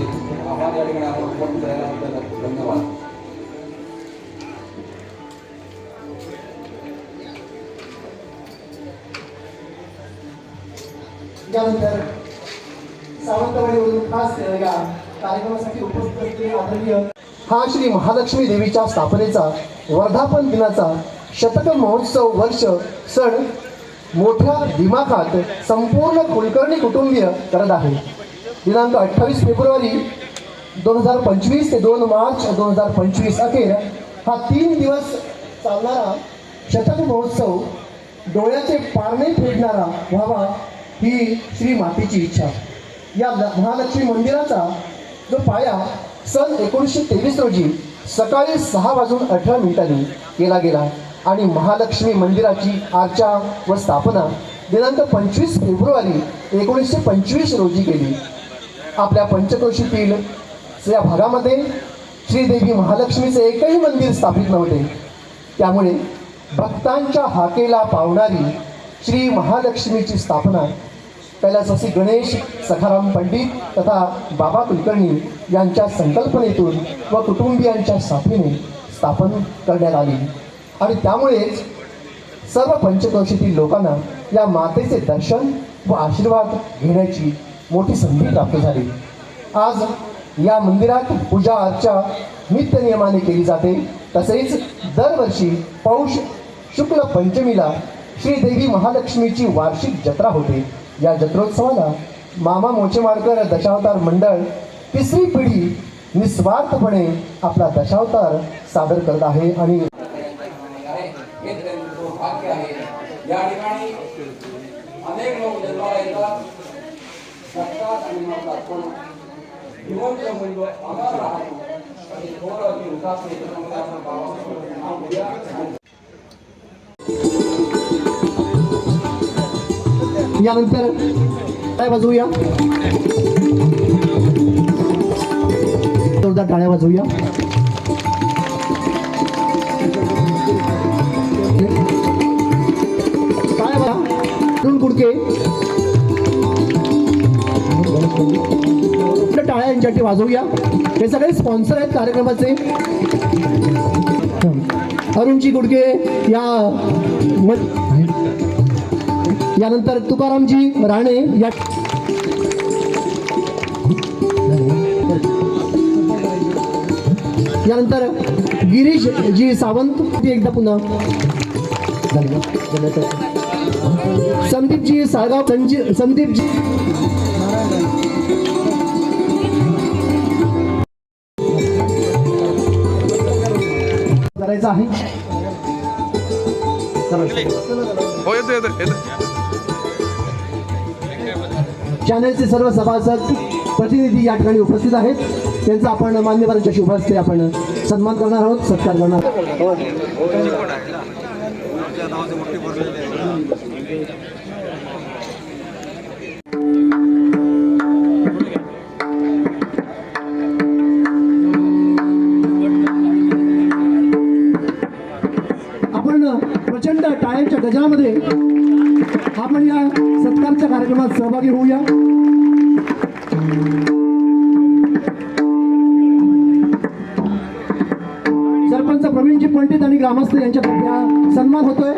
असतील आभार या ठिकाणी आपण उपस्थित राहिल्याबद्दल धन्यवाद यानंतर सावंतवाडीवरून खास या कार्यक्रमासाठी उपस्थित असलेले आदरणीय हा श्री महालक्ष्मी देवीच्या स्थापनेचा वर्धापन दिनाचा शतक महोत्सव वर्ष सण मोठ्या दिमाखात संपूर्ण कुलकर्णी कुटुंबीय करत आहे. दिनांक अठ्ठावीस फेब्रुवारी दोन हजार पंचवीस ते दोन मार्च दोन हजार पंचवीस अखेर हा तीन दिवस चालणारा शतक महोत्सव डोळ्याचे पारणे फेडणारा व्हावा ही श्री मातेची इच्छा. या महालक्ष्मी मंदिराचा जो पाया सन एकोणीसशे तेवीस रोजी सकाळी सहा वाजून अठरा मिनिटांनी केला गेला आणि महालक्ष्मी मंदिराची आर्चा व स्थापना दिनांक पंचवीस फेब्रुवारी एकोणीसशे पंचवीस रोजी केली. आपल्या पंचक्रोशीतील या भागामध्ये श्रीदेवी महालक्ष्मीचे एकही मंदिर स्थापित नव्हते. त्यामुळे भक्तांच्या हाकेला पावणारी श्री महालक्ष्मीची स्थापना कैलासवासी गणेश सखाराम पंडित तथा बाबा कुलकर्णी यांच्या संकल्पनेतून व कुटुंबियांच्या साथीने स्थापन करण्यात आली. आणि त्यामुळेच सर्व पंचक्रोशीतील लोकांना या मातेचे दर्शन व आशीर्वाद घेण्याची मोठी संधी प्राप्त झाली. आज या मंदिरात पूजा अर्चा नित्य नियमाने केली जाते. तसेच दरवर्षी पौष शुक्ल पंचमीला श्रीदेवी महालक्ष्मीची वार्षिक जत्रा होते. या जत्रोत्सवाला मामा मोचेमारकर दशावतार मंडळ तिसरी पिढी निस्वार्थपणे आपला दशावतार सादर करत आहे आणि या ठिकाणी अनेक लोक जन्माला येतात. जिवंत मूल्य आणि आपण बाबासाहेबांचं नाव यानंतर काय वाजवूया? चौदा टाळ्या वाजवूया. यांच्यासाठी वाजवूया. हे सगळे स्पॉन्सर आहेत कार्यक्रमाचे. अरुणजी गुडके या यानंतर तुकारामजी राणे या यानंतर गिरीश जी सावंत ती एकदा पुन्हा. संदीपजी साळगाव संजी संदीपजी करायचं आहे. हो येतो येतो येतो. चॅनलचे सर्व सभासद प्रतिनिधी या ठिकाणी उपस्थित आहेत. त्यांचा आपण मान्यवरांच्या शुभ हस्ते आपण सन्मान करणार आहोत सत्कार करणार आहोत. प्रचंड टाळ्यांच्या गजामध्ये आपण या सत्कारच्या कार्यक्रमात सहभागी होऊया. सरपंच प्रवीणजी पंडित आणि ग्रामस्थ यांच्या सन्मान होतोय.